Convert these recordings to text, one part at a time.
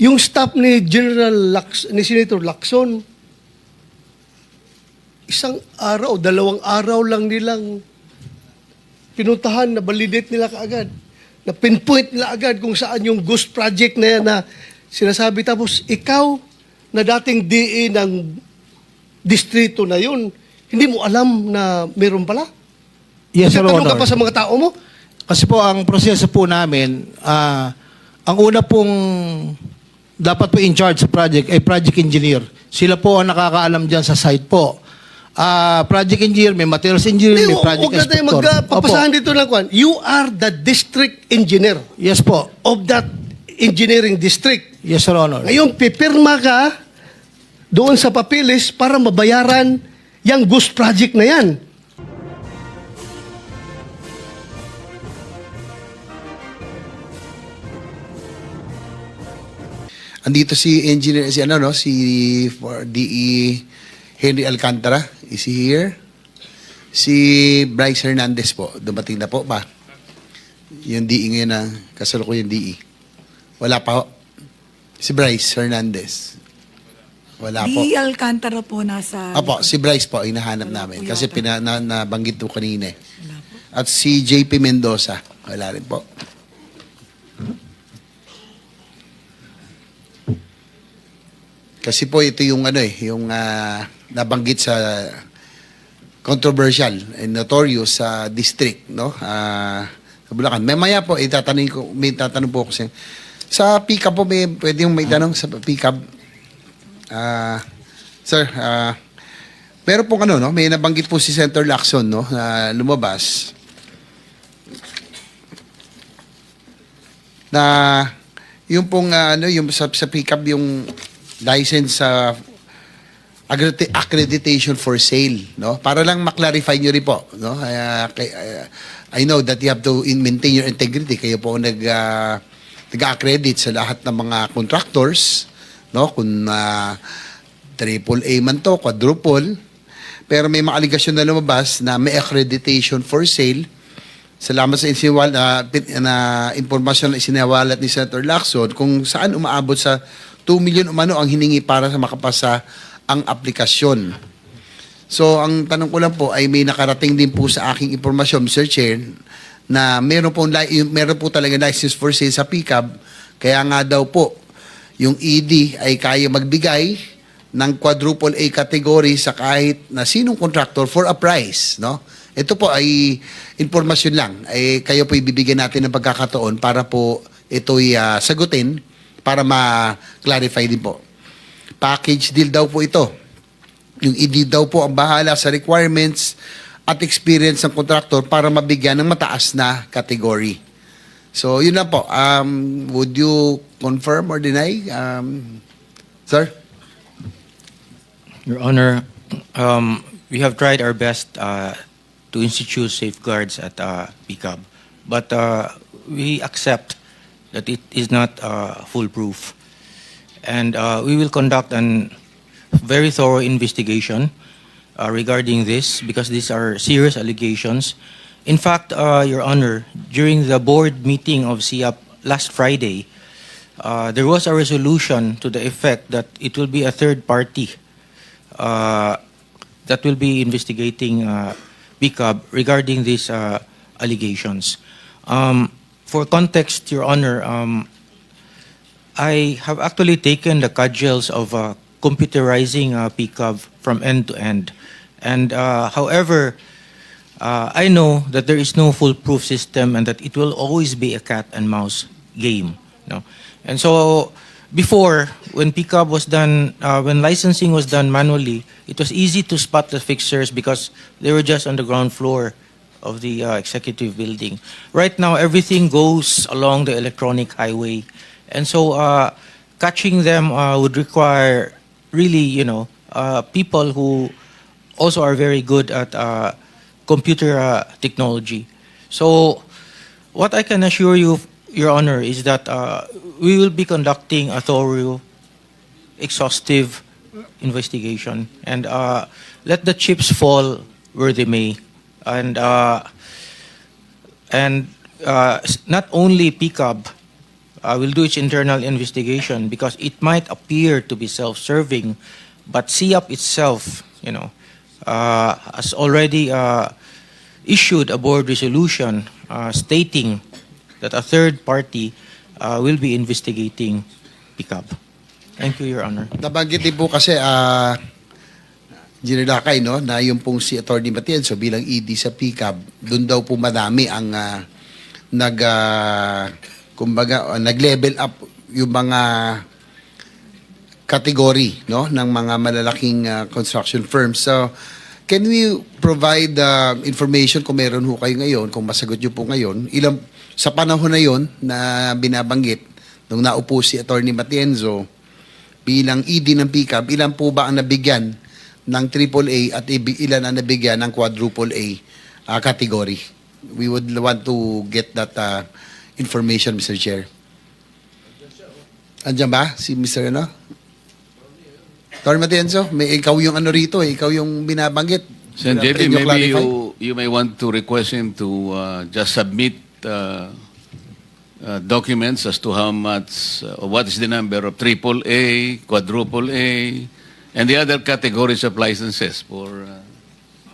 Yung staff ni General Lax, ni Senator Lacson, isang araw, dalawang araw lang nilang pinuntahan, na validate nila kaagad. Na pinpoint nila agad kung saan yung ghost project na yan na sinasabi. Tapos ikaw, na dating DE ng distrito na yun, hindi mo alam na meron pala? Yes, Your Nagtanong ka Honor. pa sa mga tao mo? Kasi po ang proseso po namin, ah, ang una pong dapat po in charge sa project ay project engineer. Sila po ang nakakaalam dyan sa site po. Ah, project engineer, may materials engineer, may project huwag na tayo inspector. magpapasahan dito ng kwan. You are the district engineer. Yes po. of that engineering district. Yes, Your Honor. Ngayon, pipirma ka doon sa papilis para mabayaran yung ghost project na yan. Andito si engineer si ano no si for DE Henry Alcantara is he here? Si Bryce Hernandez po dumating na po ba? Yung DE ngayon na kasalukuyan DE. Wala pa ho. Si Bryce Hernandez. Wala po. Di Alcantara po nasa... Apo, si Bryce po hinahanap Wala namin po kasi yata. pina, na, nabanggit po kanina. eh. Wala po. At si JP Mendoza, wala rin po. Kasi po ito yung ano eh, yung ah, nabanggit sa controversial and notorious sa district, no? Ah, sa Bulacan. Mamaya po itatanong ko, may tatanong po ako sa sa pick-up po may pwede yung may tanong sa pick-up. Ah, sir, ah pero pong ano, no, may nabanggit po si Senator Lacson, no, na lumabas na yung pong ah, ano, yung sa, sa pickup yung license sa accredit- accreditation for sale, no? Para lang ma-clarify nyo rin po, no? Ah, I know that you have to in- maintain your integrity. Kayo po nag ah, nag-accredit sa lahat ng mga contractors, no? Kung ah, triple A man to, quadruple, pero may mga aligasyon na lumabas na may accreditation for sale. Salamat sa insiwal na, na impormasyon na isinawalat ni Senator Lacson kung saan umaabot sa 2 million umano ang hiningi para sa makapasa ang aplikasyon. So, ang tanong ko lang po ay may nakarating din po sa aking impormasyon, Mr. Chair, na meron po, meron po talaga license for sale sa PICAB. Kaya nga daw po, yung ED ay kaya magbigay ng quadruple A category sa kahit na sinong contractor for a price, no? Ito po ay informasyon lang. Ay kayo po ibibigyan natin ng pagkakataon para po ito'y ah, sagutin para ma-clarify din po. Package deal daw po ito. Yung ED daw po ang bahala sa requirements at experience ng contractor para mabigyan ng mataas na category. So, yun lang po. Um, would you confirm or deny? Um, sir? Your Honor, um, we have tried our best uh, to institute safeguards at uh, PCAB, but uh, we accept that it is not uh, foolproof. And uh, we will conduct an very thorough investigation uh, regarding this because these are serious allegations. In fact, uh, Your Honor, during the board meeting of SIAP last Friday, uh, there was a resolution to the effect that it will be a third party uh, that will be investigating uh, BICAB regarding these uh, allegations. Um, for context, Your Honor, um, I have actually taken the cudgels of uh, computerizing uh, from end to end. And uh, however, uh, I know that there is no foolproof system and that it will always be a cat and mouse game. No? And so before, when PCAB was done, uh, when licensing was done manually, it was easy to spot the fixers because they were just on the ground floor of the uh, executive building. Right now, everything goes along the electronic highway. And so uh, catching them uh, would require really, you know, uh, people who also are very good at uh, computer uh, technology. So, what I can assure you, Your Honor, is that uh, we will be conducting a thorough, exhaustive investigation and uh, let the chips fall where they may. And uh, and uh, not only PCAB, uh, will do its internal investigation because it might appear to be self-serving, but SIAP itself, you know, uh, has already uh, issued a board resolution uh, stating that a third party uh, will be investigating PICAB. Thank you, Your Honor. Nabanggit din po kasi, ah, Ginilakay, no, na yung pong si Attorney Matienzo bilang ED sa PCAB, doon daw po madami ang ah, nag, ah, kumbaga, ah, nag-level up yung mga category no ng mga malalaking ah, construction firms. So, can we provide ah, information kung meron ho kayo ngayon, kung masagot niyo po ngayon, ilang sa panahon na yon na binabanggit nung naupo si Attorney Matienzo bilang ED ng PCAB, ilan po ba ang nabigyan ng AAA at ilan ang nabigyan ng quadruple A ah, category? We would want to get that ah, information, Mr. Chair. Andiyan ba si Mr. ano? Tor Matienzo, may ikaw yung ano rito, eh, ikaw yung binabanggit. Sen. JB, maybe clarify? you, you may want to request him to uh, just submit uh, uh, documents as to how much, uh, what is the number of triple A, quadruple A, and the other categories of licenses for uh,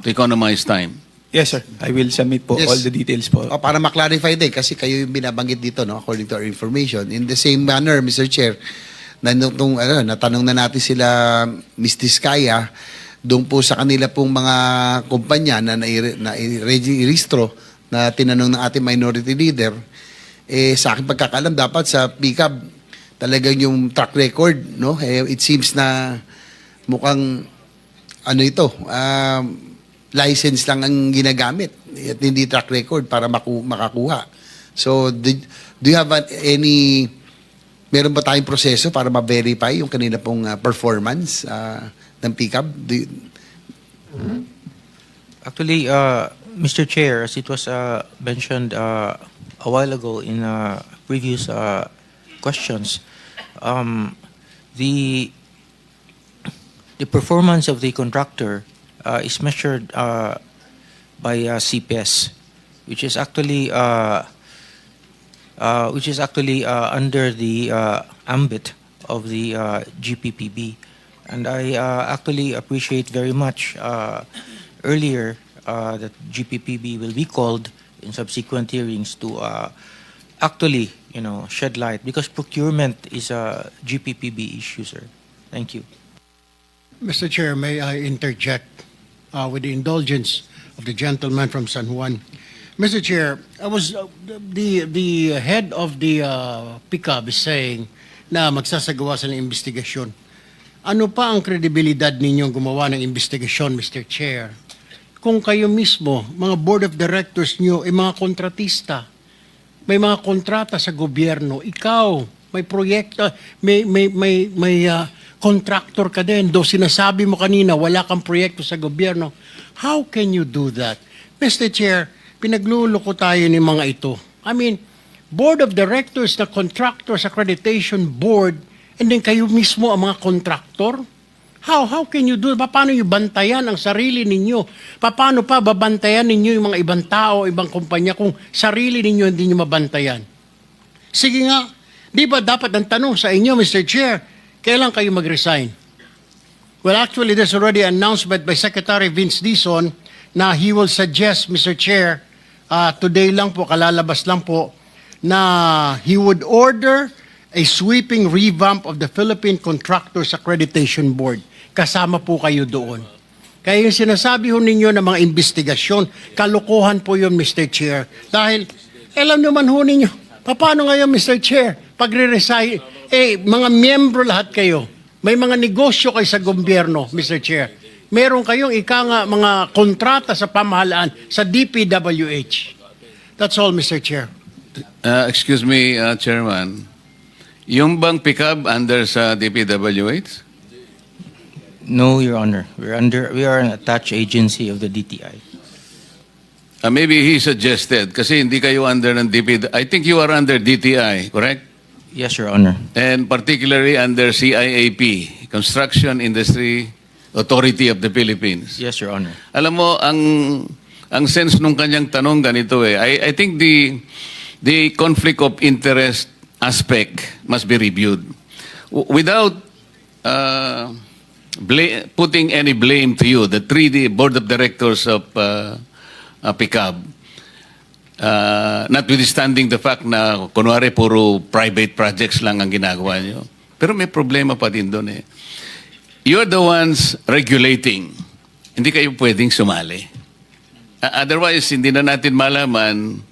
to economize time. Yes, sir. I will submit po Yes. all the details po. Oh, para ma-clarify din, kasi kayo yung binabanggit dito, no, according to our information. In the same manner, Mr. Chair, na nung, nung, ano, natanong na natin sila, Ms. Diskaya, doon po sa kanila pong mga kumpanya na nai-registro na tinanong ng ating minority leader, eh, sa aking pagkakalam, dapat sa PICAB, talagang yung track record, no? Eh, it seems na mukhang ano ito, um, license lang ang ginagamit at hindi track record para maku- makakuha. So, did, do you have an- any, meron ba tayong proseso para ma-verify yung kanina pong uh, performance uh, ng PICAB? Do you- Actually, uh, Mr. Chair, as it was uh, mentioned uh, a while ago in uh, previous uh, questions, um, the the performance of the contractor uh, is measured uh, by uh, CPS, which is actually uh, uh, which is actually uh, under the uh, ambit of the uh, GPPB. And I uh, actually appreciate very much uh, earlier uh, that GPPB will be called in subsequent hearings to uh, actually, you know, shed light because procurement is a GPPB issue, sir. Thank you. Mr. Chair, may I interject uh, with the indulgence of the gentleman from San Juan? Mr. Chair, I was uh, the the head of the uh, PICAB is saying na magsasagawa sa ng investigasyon. Ano pa ang kredibilidad ninyong gumawa ng investigasyon, Mr. Chair? Kung kayo mismo, mga board of directors nyo, ay mga kontratista, may mga kontrata sa gobyerno, ikaw, may proyekto, may, may, may, may ah, contractor ka din, do sinasabi mo kanina, wala kang proyekto sa gobyerno. How can you do that? Mr. Chair, pinagluloko tayo ni mga ito. I mean, Board of Directors na Contractors Accreditation Board, and then kayo mismo ang mga contractor? How how can you do? Paano niyo bantayan ang sarili ninyo? Paano pa babantayan ninyo yung mga ibang tao, ibang kumpanya kung sarili ninyo hindi niyo mabantayan? Sige nga, di ba dapat ang tanong sa inyo, Mr. Chair, kailan kayo mag-resign? Well, actually, there's already an announcement by Secretary Vince Dizon na he will suggest, Mr. Chair, uh, today lang po, kalalabas lang po, na he would order a sweeping revamp of the Philippine Contractors Accreditation Board. Kasama po kayo doon. Kaya yung sinasabi ho ninyo ng mga investigasyon, kalokohan po yun, Mr. Chair. Dahil, alam naman ho ninyo, paano ngayon, Mr. Chair, pag resign eh, mga miyembro lahat kayo, may mga negosyo kayo sa gobyerno, Mr. Chair. Meron kayong ika nga mga kontrata sa pamahalaan sa DPWH. That's all, Mr. Chair. Uh, excuse me, uh, Chairman. Yung bang pickup under sa DPWH? No, Your Honor. We're under we are an attached agency of the DTI. Uh, maybe he suggested, kasi hindi kayo under ng DP, I think you are under DTI, correct? Yes, Your Honor. And particularly under CIAP, Construction Industry Authority of the Philippines. Yes, Your Honor. Alam mo, ang ang sense nung kanyang tanong ganito eh. I, I think the the conflict of interest aspect must be reviewed. W- without uh, putting any blame to you, the 3D board of directors of uh, uh, PICAB, uh, notwithstanding the fact na kunwari puro private projects lang ang ginagawa nyo. Pero may problema pa din doon eh. You're the ones regulating. Hindi kayo pwedeng sumali. Uh, otherwise, hindi na natin malaman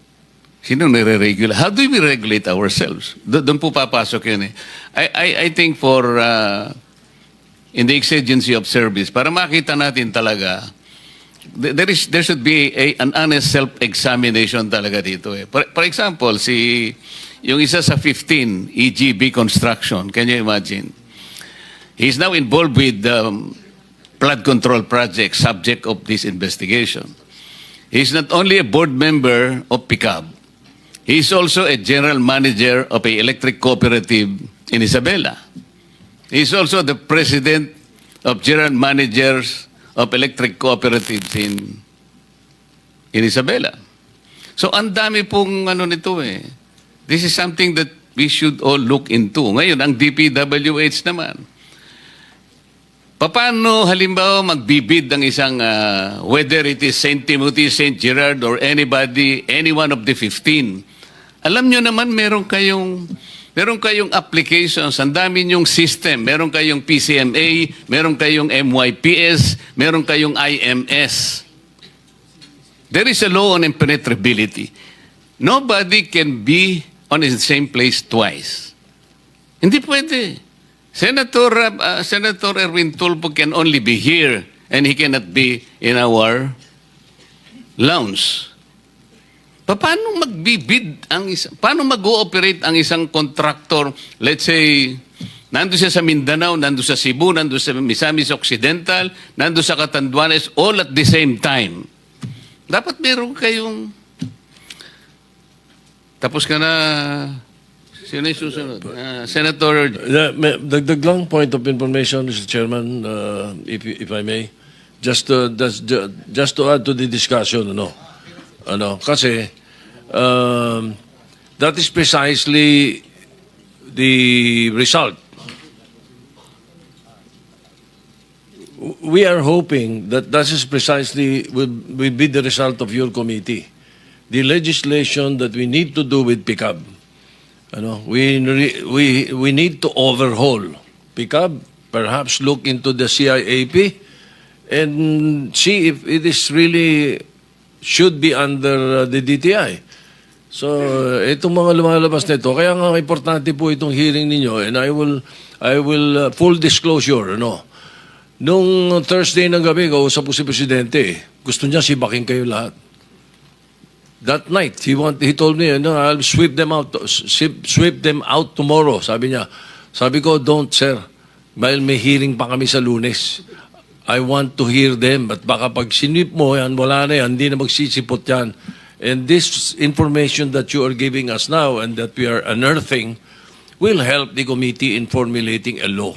sino nire-regulate. How do we regulate ourselves? Do- doon po papasok yun eh. I, I, I think for uh, in the exigency of service, para makita natin talaga, there is there should be a, an honest self-examination talaga dito eh. For, for example, si yung isa sa 15 EGB construction, can you imagine? He's now involved with um, flood control project subject of this investigation. He's not only a board member of PICAB, he's also a general manager of a electric cooperative in Isabela. He's also the president of general managers of electric cooperatives in in Isabela. So ang dami pong ano nito eh. This is something that we should all look into. Ngayon, ang DPWH naman. Paano halimbawa magbibid ang isang ah, whether it is St. Timothy, St. Gerard or anybody, any one of the 15. Alam nyo naman meron kayong meron kayong applications, ang dami nyong system, meron kayong PCMA, meron kayong MYPS, meron kayong IMS. There is a law on impenetrability. Nobody can be on the same place twice. Hindi pwede. Senator uh, Senator Erwin Tulfo can only be here and he cannot be in our lounge. Pa- Paano magbibid ang isa, paano mag-ooperate ang isang contractor, let's say, nando siya sa Mindanao, nando sa Cebu, nando sa Misamis Occidental, nando sa Catanduanes, all at the same time. Dapat meron kayong... Tapos ka na... Sino yung susunod? Ah, Senator Dagdag lang point of information, Mr. Chairman, uh, if, if I may. Just to, just, just to add to the discussion, ano, ano, kasi, um, that is precisely the result. We are hoping that that is precisely will, will be the result of your committee. The legislation that we need to do with pickup. Ano, we, we, we need to overhaul pickup, perhaps look into the CIAP and see if it is really should be under uh, the DTI. So, uh, itong mga lumalabas nito, kaya nga importante po itong hearing ninyo and I will, I will, uh, full disclosure, ano, nung Thursday ng gabi, kausap ko si Presidente, gusto niya sibaking kayo lahat. That night, he want, he told me, no, I'll sweep them out, sweep, sweep them out tomorrow. Sabi niya. Sabi ko, don't, sir. Dahil may hearing pa kami sa lunes. I want to hear them. But baka pag sinip mo yan, wala na yan, hindi na magsisipot yan. And this information that you are giving us now and that we are unearthing will help the committee in formulating a law.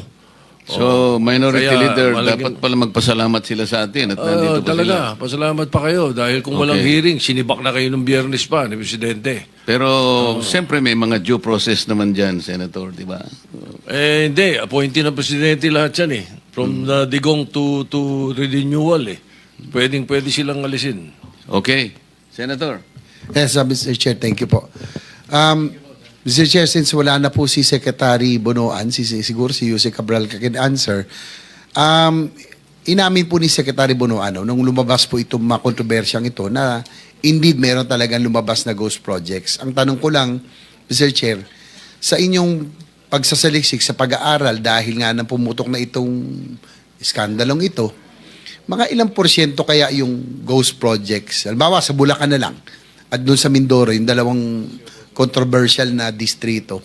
So, minority Kaya, leader, malagyan- dapat pala magpasalamat sila sa atin at Oo, nandito pa talaga, sila. pasalamat pa kayo dahil kung walang Okay. hearing, sinibak na kayo ng biyernes pa ni Presidente. Pero, siyempre may mga due process naman dyan, Senator, di ba? Eh, hindi. Appointee ng Presidente lahat yan eh. From the digong to, to renewal eh. Pwedeng pwede silang alisin. Okay. Senator. Yes, uh, Mr. Chair, thank you po. Um, Mr. Chair, since wala na po si Secretary Bonoan, si, si- siguro si Jose Cabral can answer, um, inamin po ni Secretary Bonoan, no, nung lumabas po itong mga kontrobersyang ito, na indeed meron talagang lumabas na ghost projects. Ang tanong ko lang, Mr. Chair, sa inyong pagsasaliksik sa pag-aaral dahil nga nang pumutok na itong skandalong ito, mga ilang porsyento kaya yung ghost projects? Halimbawa, sa Bulacan na lang. At doon sa Mindoro, yung dalawang controversial na distrito.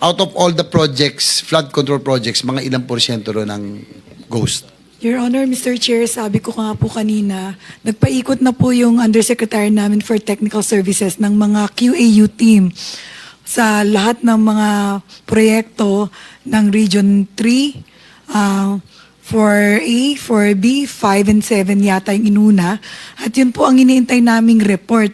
Out of all the projects, flood control projects, mga ilang porsyento ro ng ghost? Your Honor, Mr. Chair, sabi ko nga po kanina, nagpaikot na po yung Undersecretary namin for Technical Services ng mga QAU team sa lahat ng mga proyekto ng Region 3, ah, 4A, 4B, 5 and 7 yata yung inuna. At yun po ang iniintay naming report.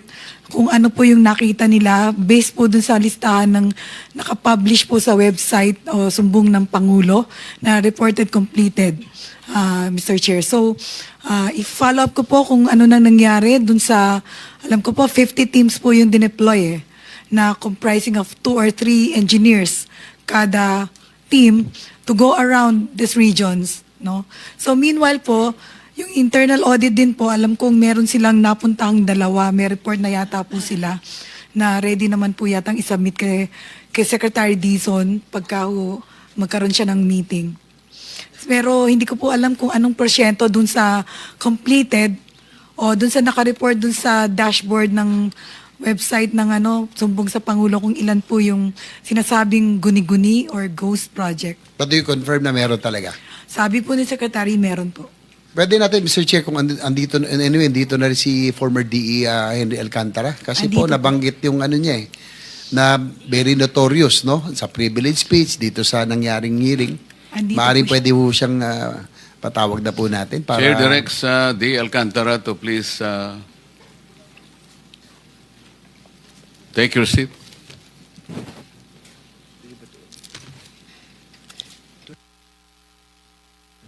kung ano po yung nakita nila based po dun sa listahan ng nakapublish po sa website o sumbong ng Pangulo na reported completed, ah, Mr. Chair. So, ah, i-follow up ko po kung ano nang nangyari dun sa, alam ko po, 50 teams po yung dineploy eh, na comprising of two or three engineers kada team to go around these regions. No? So meanwhile po, yung internal audit din po, alam kong meron silang napuntang dalawa, may report na yata po sila na ready naman po yatang isubmit kay, kay Secretary Dizon pagka ho magkaroon siya ng meeting. Pero hindi ko po alam kung anong porsyento dun sa completed o dun sa nakareport dun sa dashboard ng website ng ano, sumbong sa Pangulo kung ilan po yung sinasabing guni-guni or ghost project. But do you confirm na meron talaga? Sabi po ni Secretary, meron po. Pwede natin, Mr. Chair, kung and- andito, anyway, dito na rin si former DE ah, Henry Alcantara. Kasi po, Andito po. nabanggit yung ano niya eh, na very notorious, no? Sa privilege speech, dito sa nangyaring hearing. Andito Maaaring po pwede po siyang ah, patawag na po natin para... Chair directs uh, D. Alcantara to please uh, take your seat.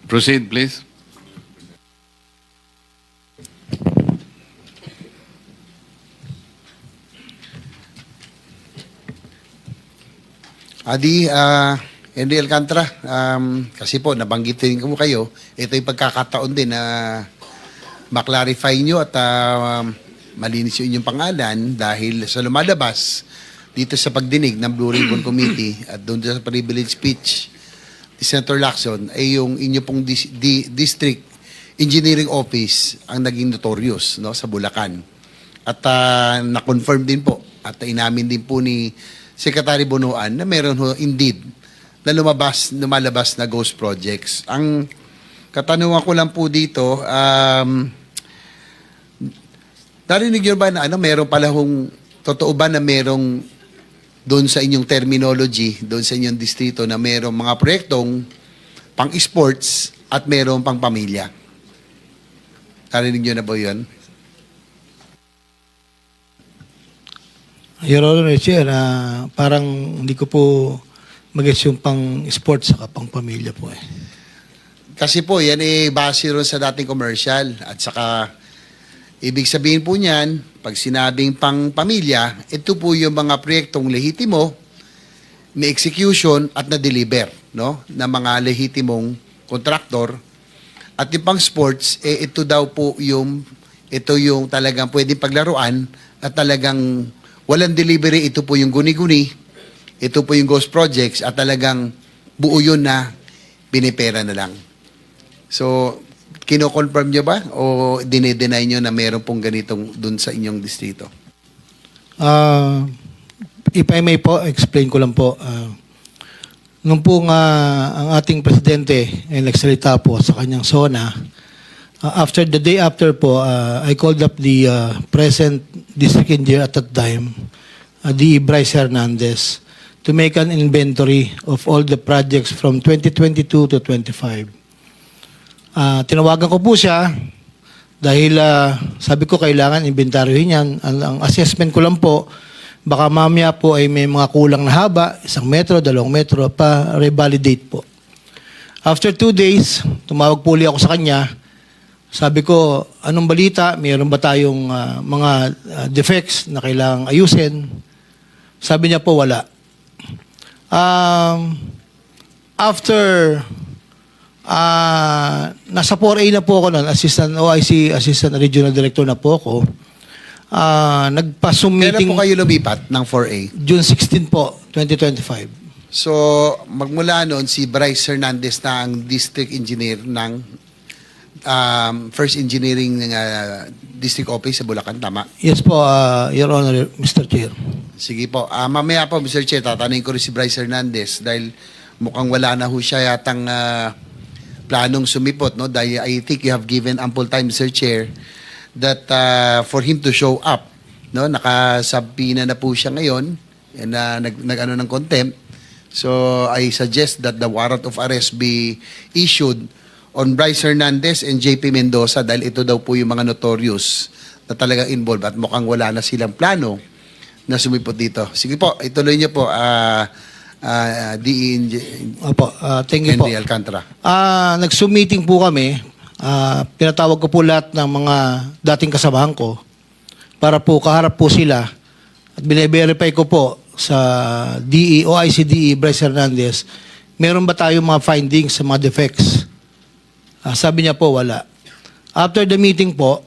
Proceed, please. Adi, ah, Henry Alcantara, um, kasi po, nabanggitin ko kayo, ito yung pagkakataon din na maklarify nyo at ah, malinis yung inyong pangalan dahil sa lumalabas dito sa pagdinig ng Blue Ribbon Committee at doon sa privilege speech ni Senator Lacson ay yung inyo pong dis- di- district engineering office ang naging notorious no, sa Bulacan. At ah, na-confirm din po at inamin din po ni Secretary Bonoan na meron ho indeed na lumabas, lumalabas na ghost projects. Ang katanungan ko lang po dito, um, narinig nyo ba na ano, meron pala hong, totoo ba na merong doon sa inyong terminology, doon sa inyong distrito na merong mga proyektong pang-sports at merong pang-pamilya? Narinig nyo na ba yun? Your Honor, Chair, ah, parang hindi ko po mag yung pang sports saka pang pamilya po eh. Kasi po, yan eh, base ron sa dating commercial. At saka, ibig sabihin po niyan, pag sinabing pang pamilya, ito po yung mga proyektong lehitimo, may execution at na-deliver, no? Na mga lehitimong kontraktor. At yung pang sports, eh, ito daw po yung, ito yung talagang pwedeng paglaruan at talagang walang delivery, ito po yung guni-guni, ito po yung ghost projects at talagang buo yun na pinipera na lang. So, kino-confirm nyo ba o dinedeny nyo na meron pong ganitong dun sa inyong distrito? Ah, if I may po, explain ko lang po. Ah, nung po nga ang ating presidente ay nagsalita po sa kanyang SONA, ah, after the day after po, ah, I called up the ah, present district engineer at that time, uh, the Bryce Hernandez, to make an inventory of all the projects from 2022 to 25. Ah, tinawagan ko po siya dahil ah, sabi ko kailangan inventaryohin yan. Ang, ang assessment ko lang po, baka mamaya po ay may mga kulang na haba, isang metro, dalawang metro, pa revalidate po. After two days, tumawag po ulit ako sa kanya. Sabi ko, anong balita? Mayroon ba tayong ah, mga ah, defects na kailangang ayusin? Sabi niya po, wala. Um, after Ah, nasa 4A na po ako noon, Assistant OIC, Assistant Regional Director na po ako. Ah, Kailan nagpa-submitting po kayo lumipat ng 4A? June 16 po, 2025. So, magmula noon, si Bryce Hernandez na ang district engineer ng um, First Engineering uh, District Office sa Bulacan, tama? Yes po, ah, Your Honor, Mr. Chair. Sige po. Ah, mamaya po, Mr. Chair, tatanungin ko rin si Bryce Hernandez dahil mukhang wala na ho siya yatang ah, planong sumipot. No? Dahil I think you have given ample time, Mr. Chair, that ah, for him to show up. No? Nakasabpina na po siya ngayon and ah, nag, nag ano ng contempt. So I suggest that the warrant of arrest be issued on Bryce Hernandez and JP Mendoza dahil ito daw po yung mga notorious na talagang involved at mukhang wala na silang plano na sumipot dito. Sige po, ituloy niyo po, ah ah, DE Eng- Opo, ah, thank you po. Henry Alcantara. Ah, nag-Zoom-meeting po kami. Ah, pinatawag ko po lahat ng mga dating kasamahan ko para po kaharap po sila at bine-verify ko po sa DE o ICDE Bryce Hernandez, meron ba tayong mga findings sa mga defects? Ah, sabi niya po, wala. After the meeting po,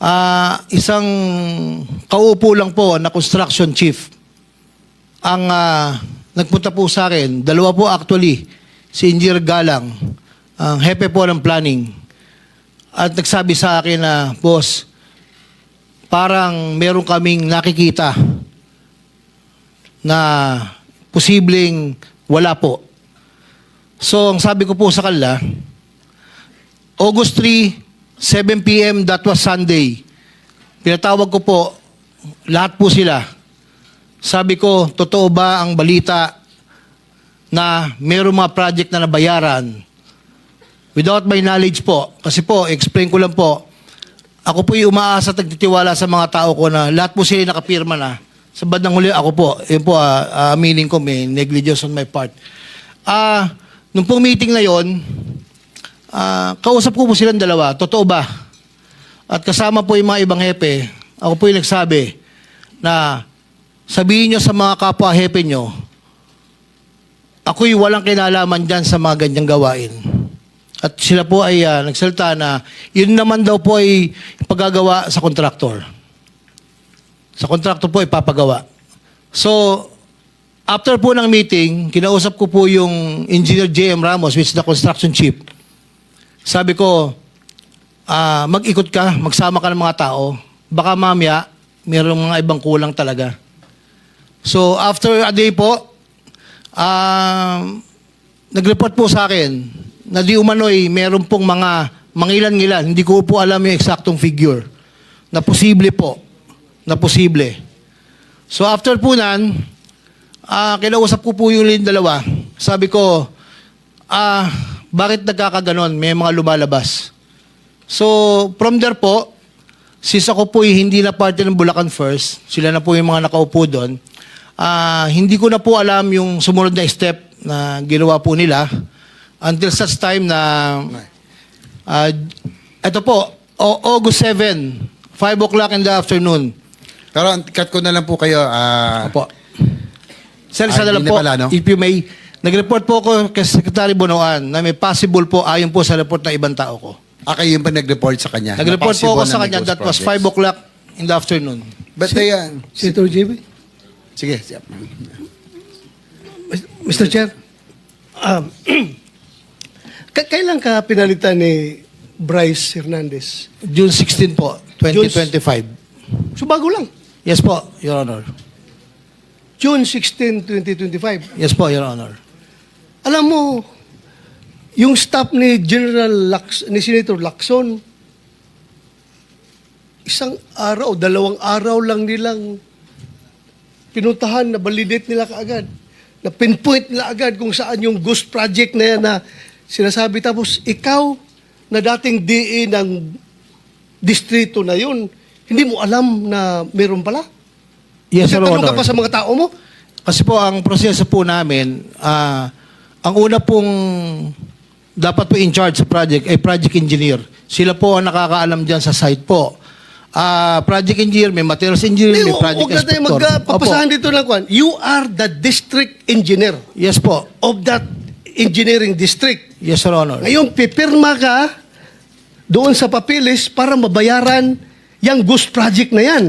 ah, isang kaupo lang po na construction chief ang ah, nagpunta po sa akin, dalawa po actually, si Engineer Galang, ang hepe po ng planning. At nagsabi sa akin na, boss, parang meron kaming nakikita na posibleng wala po. So, ang sabi ko po sa kanila, August 3, 7 p.m., that was Sunday. Pinatawag ko po, lahat po sila. Sabi ko, totoo ba ang balita na mayroong mga project na nabayaran? Without my knowledge po, kasi po, explain ko lang po, ako po yung umaasa at nagtitiwala sa mga tao ko na lahat po sila nakapirma na. Sa bandang huli, ako po, yun po, ah, aminin ko, may negligence on my part. Ah, nung pong meeting na yon, ah, kausap ko po silang dalawa, totoo ba? At kasama po yung mga ibang hepe, ako po yung nagsabi na sabihin nyo sa mga kapwa hepe nyo, ako'y walang kinalaman dyan sa mga ganyang gawain. At sila po ay ah, nagsalita na yun naman daw po ay pagagawa sa kontraktor. Sa kontraktor po ipapagawa. So, after po ng meeting, kinausap ko po yung Engineer J.M. Ramos, which is the construction chief. Sabi ko, ah, mag-ikot ka, magsama ka ng mga tao. Baka mamaya, mayroong mga ibang kulang talaga. So, after a day po, um, nag-report po sa akin na di umano'y meron pong mga mangilan-ngilan. Hindi ko po alam yung eksaktong figure. Na posible po. Na posible. So after po nan, ah kinausap ko po yung dalawa. Sabi ko, ah, bakit nagkakaganon? May mga lumalabas. So from there po, since ako po hindi na parte ng Bulacan First, sila na po yung mga nakaupo doon, ah, hindi ko na po alam yung sumunod na step na ginawa po nila until such time na ah, ito po, August 7, 5 o'clock in the afternoon. Pero cut ko na lang po kayo. ah, Opo. Sir, Ah, isa na lang po, pala, no? if you may, nag-report po ako kay Secretary Bonoan na may possible po ayon po sa report ng ibang tao ko. ah, kayo yung pa nag-report sa kanya. Nag-report Na po ako sa kanya, that was projects. 5 o'clock in the afternoon. But they, ah, Senator JB? Sige, sige. Mr. Chair, um, kailan ka pinalitan ni Bryce Hernandez? June 16 po, 2025. So bago lang. Yes po, Your Honor. June 16, 2025. Yes po, Your Honor. Alam mo, yung staff ni General Lax, ni Senator Lacson, isang araw, dalawang araw lang nilang pinuntahan na validate nila kaagad. Na pinpoint nila agad kung saan yung ghost project na yan na sinasabi. Tapos ikaw na dating DE ng distrito na yun, hindi mo alam na meron pala? Yes, Your Nagtanong ka Honor. pa sa mga tao mo? Kasi po ang proseso po namin, ah, ang una pong dapat po in charge sa project ay project engineer. Sila po ang nakakaalam dyan sa site po. Ah, project engineer, may materials engineer, Hindi, may project huwag na tayo inspector. magpapasahan Opo. dito ng kwan. You are the district engineer Yes po. of that engineering district. Yes, Your Honor. Ngayon, pipirma ka doon sa papilis para mabayaran yung ghost project na yan.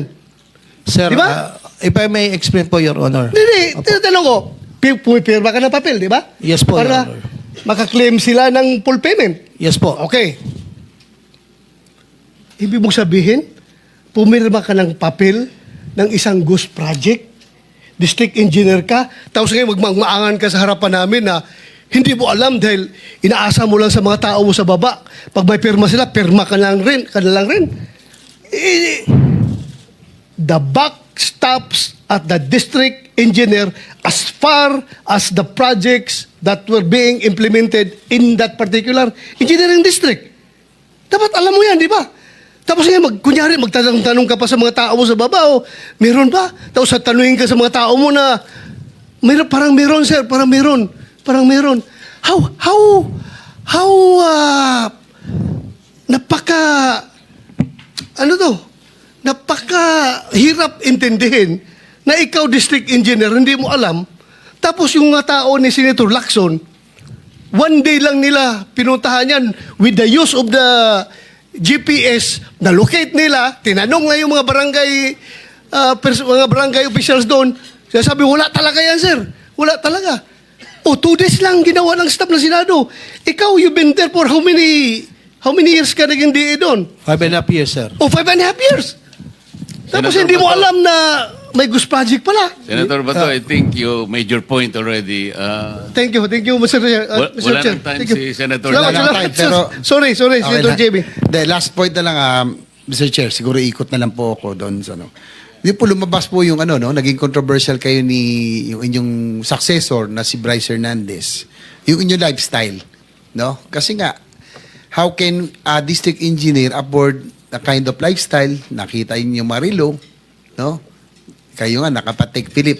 Sir, Di ba? ah, if I may explain po, Your Honor. Hindi, tinatanong ko, pi- pumipirma ka ng papel, di ba? Yes po, Your Para Honor. makaklaim sila ng full payment. Yes po. Okay. Ibig mong sabihin, pumirma ka ng papel ng isang ghost project, district engineer ka, tapos ngayon magmangmaangan ka sa harapan namin na hindi mo alam dahil inaasa mo lang sa mga tao mo sa baba. Pag may pirma sila, pirma ka lang rin. Ka lang rin. Eh, the buck stops at the district engineer as far as the projects that were being implemented in that particular engineering district. Dapat alam mo yan, di ba? Tapos ngayon, mag, kunyari, magtanong-tanong ka pa sa mga tao mo sa baba, o, meron ba? Tapos tatanungin ka sa mga tao mo na, meron, parang meron, sir, parang meron, parang meron. How, how, how, ah, napaka, ano to, napaka hirap intindihin na ikaw district engineer, hindi mo alam. Tapos yung mga tao ni Senator Lacson, one day lang nila pinuntahan yan with the use of the GPS, na-locate nila, tinanong nga yung mga barangay, pers- mga barangay officials doon, sabi, wala talaga yan, sir. Wala talaga. O, two days lang ginawa ng staff ng Senado. Ikaw, you've been there for how many, how many years ka naging DA doon? Five and a half years, sir. O, five and a half years. Tapos Senator hindi mo Bato. alam na may Ghost Project pala. Senator Bato, I think you made your point already. Uh, Thank you, thank you, Mr. Chair. Uh, Wala- Mr. wala Chair. time Thank you. si Senator Salamat, Wala ng salamat. time, pero- Sorry, sorry, Okay Senator na. JB. The last point na lang, um, Mr. Chair, siguro ikot na lang po ako doon sa ano. Di po lumabas po yung ano, no, naging controversial kayo ni yung inyong successor na si Bryce Hernandez. Yung inyong lifestyle, no? Kasi nga, how can a district engineer afford a kind of lifestyle? Nakita niyo Marilo, no? Kayo nga, nakapatik Philip.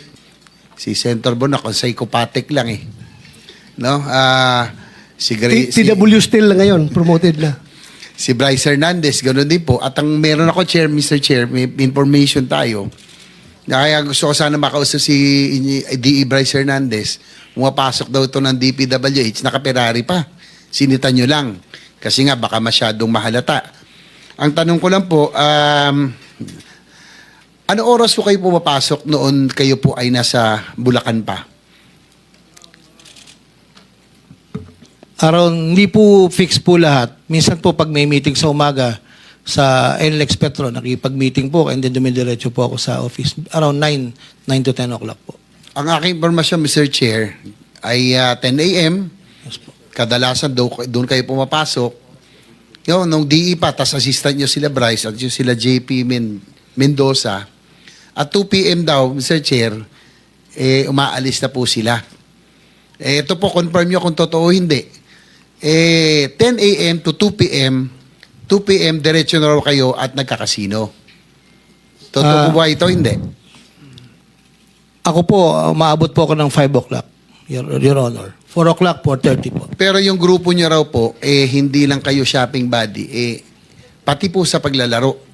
Si Senator Bon, ako psychopathic lang eh. No? Ah, si, Gray, T- TW still na ngayon, promoted na. si Bryce Hernandez, ganoon din po. At ang meron ako, Chair, Mr. Chair, may information tayo. Na kaya gusto ko sana makausap si DE Bryce Hernandez. Pumapasok daw ito ng DPWH, naka-Ferrari pa. Sinita nyo lang. Kasi nga, baka masyadong mahalata. Ang tanong ko lang po, um, ano oras po kayo pumapasok noon kayo po ay nasa Bulacan pa? Around, hindi po fix po lahat. Minsan po pag may meeting sa umaga sa NLEX Petro, nakipag-meeting po and then dumidiretso po ako sa office. Around 9, 9 to 10 o'clock po. Ang aking informasyon, Mr. Chair, ay ah, 10 a.m. Yes po. Kadalasan do- doon kayo pumapasok. Yo, nung DE pa, tas assistant nyo sila Bryce at sila JP Men- Mendoza. At 2 p.m. daw, Mr. Chair, eh, umaalis na po sila. Eh, ito po, confirm nyo kung totoo o hindi. Eh, 10 a.m. to 2 p.m., 2 p.m. diretso na raw kayo at nagkakasino. Totoo po ba ito? Hindi. Ako po, uh, maabot po ako ng 5 o'clock, Your, Your Honor. 4 o'clock, 4.30 po. Pero yung grupo nyo raw po, eh, hindi lang kayo shopping body, eh, pati po sa paglalaro.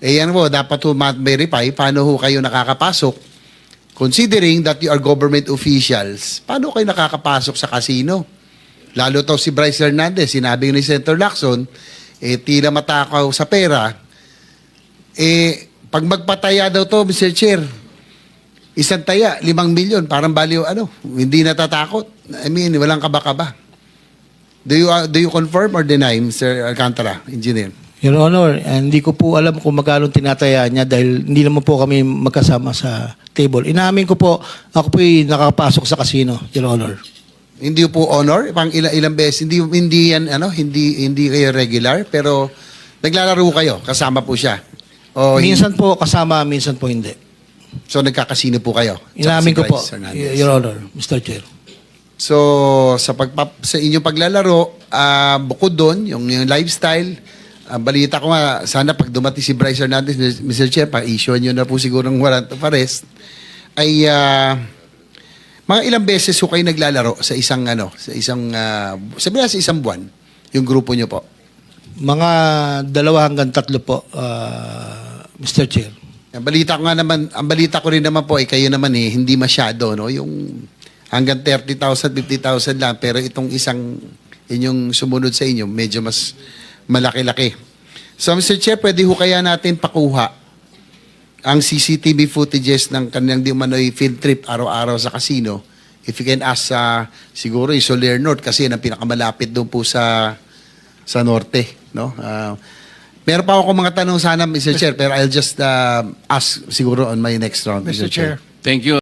Eh, yan po, dapat po ma-verify paano ho kayo nakakapasok. Considering that you are government officials, paano kayo nakakapasok sa casino? Lalo to si Bryce Hernandez, sinabi ni Senator Lacson, eh, tila matakaw sa pera. Eh, pag magpataya daw to, Mr. Chair, isang taya, limang milyon, parang baliw, ano, hindi natatakot. I mean, walang kaba-kaba. Do you, uh, do you confirm or deny, Mr. Alcantara, engineer? Your Honor, hindi ko po alam kung magkano tinataya niya dahil hindi naman po kami magkasama sa table. Inamin ko po, ako po nakapasok sa casino, Your Honor. Hindi po honor, pang ilang, ilang beses, hindi, hindi yan, ano, hindi, hindi kayo regular, pero naglalaro kayo, kasama po siya. O, hin- minsan po kasama, minsan po hindi. so nagkakasino po kayo. Tsaka si ko po, Bryce Hernandez. Your Honor, Mr. Chair. So, sa pagpap sa inyong paglalaro, ah, bukod doon, yung, yung lifestyle, ah, balita ko nga, sana pag dumating si Bryce Hernandez, Mr. Chair, pa-issue nyo na po siguro ng warrant of arrest, ay ah, mga ilang beses ko kayo naglalaro sa isang, ano, sa isang, uh, sabi na sa isang buwan, yung grupo nyo po. Mga dalawa hanggang tatlo po, uh, Mr. Chair. Ang balita ko nga naman, ang balita ko rin naman po, eh, kayo naman eh, hindi masyado, no? Yung hanggang 30,000, 50,000 lang, pero itong isang, inyong sumunod sa inyo, medyo mas malaki-laki. So, Mr. Chair, pwede ho kaya natin pakuha ang CCTV footages ng kanilang di umano'y field trip araw-araw sa casino. If you can ask sa siguro yung Soler North kasi yan ang pinakamalapit doon po sa sa norte, no? Ah, meron pa ako mga tanong sana Mr. Chair pero I'll just uh, ask siguro on my next round Mr. Chair. thank you.